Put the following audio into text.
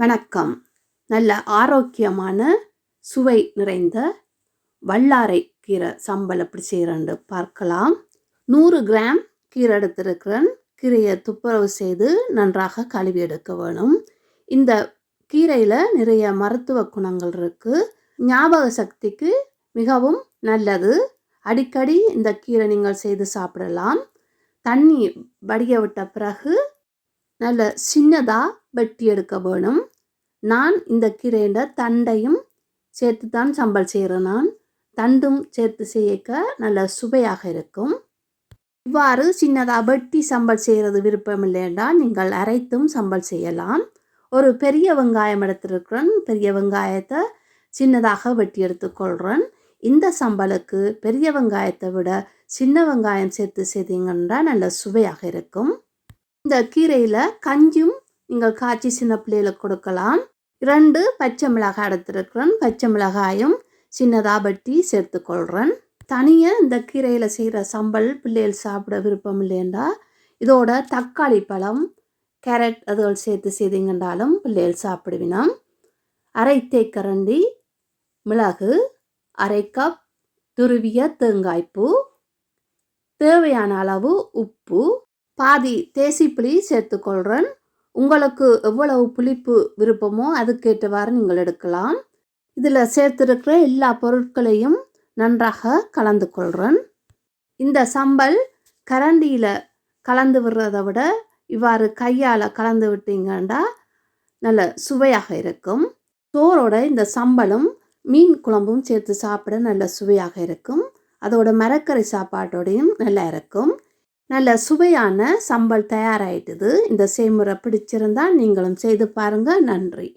வணக்கம். நல்ல ஆரோக்கியமான சுவை நிறைந்த வல்லாரை கீரை சம்பல் எப்படி செய்கிறேன்னு பார்க்கலாம். நூறு கிராம் கீரை எடுத்திருக்கிறேன். கீரையை துப்புரவு செய்து நன்றாக கழுவி எடுக்க வேணும். இந்த கீரையில் நிறைய மருத்துவ குணங்கள் இருக்குது ஞாபக சக்திக்கு மிகவும் நல்லது. அடிக்கடி இந்த கீரை நீங்கள் செய்து சாப்பிடலாம். தண்ணி வடிய விட்ட பிறகு நல்ல சின்னதாக வெட்டி எடுக்க வேணும். நான் இந்த கீரையோட தண்டையும் சேர்த்து தான் சம்பல் செய்கிறேன் நான். தண்டும் சேர்த்து செய்யக்க நல்ல சுவையாக இருக்கும். இவ்வாறு சின்னதாக வெட்டி சம்பல் செய்கிறது விருப்பம் இல்லைண்டா நீங்கள் அரைத்தும் சம்பல் செய்யலாம். ஒரு பெரிய வெங்காயம் எடுத்திருக்கிறேன். பெரிய வெங்காயத்தை சின்னதாக வெட்டி எடுத்துக்கொள்கிறேன் இந்த சம்பலுக்கு பெரிய வெங்காயத்தை விட சின்ன வெங்காயம் சேர்த்து செய்தீங்கன்னா நல்ல சுவையாக இருக்கும். இந்த கீரையில் கஞ்சும் நீங்கள் காய்ச்சி சின்ன பிள்ளைகளுக்கு கொடுக்கலாம். இரண்டு பச்சை மிளகாய் எடுத்துருக்கிறேன் பச்சை மிளகாயும் சின்னதாக வெட்டி சேர்த்துக்கொள்கிறேன் தனியாக இந்த கீரையில் செய்கிற சம்பல் பிள்ளைகள் சாப்பிட விருப்பம் இல்லைண்டா இதோட தக்காளி பழம் கேரட் அதுகள் சேர்த்து செய்தீங்கன்றாலும் பிள்ளைகள் சாப்பிடுவினோம் அரை தேக்கரண்டி மிளகு அரை கப் துருவிய தேங்காய்ப்பூ தேவையான அளவு உப்பு பாதி தேசிப்புளி சேர்த்துக்கொள்கிறேன் உங்களுக்கு எவ்வளவு புளிப்பு விருப்பமோ அதுக்கேற்றவாறு நீங்கள் எடுக்கலாம். இதில் சேர்த்துருக்கிற எல்லா பொருட்களையும் நன்றாக கலந்து கொள்கிறேன். இந்த சம்பல் கரண்டியில் கலந்து விடுறதை விட இவ்வாறு கையால் கலந்து விட்டீங்கன்னா நல்ல சுவையாக இருக்கும். சோறோட இந்த சம்பலும் மீன் குழம்பும் சேர்த்து சாப்பிட நல்ல சுவையாக இருக்கும். அதோட மரக்கறி சாப்பாட்டோடையும் நல்லா இருக்கும். நல்ல சுவையான சம்பல் தயாராகிட்டுது இந்த செய்முறை பிடிச்சிருந்தா நீங்களும் செய்து பாருங்கள் நன்றி.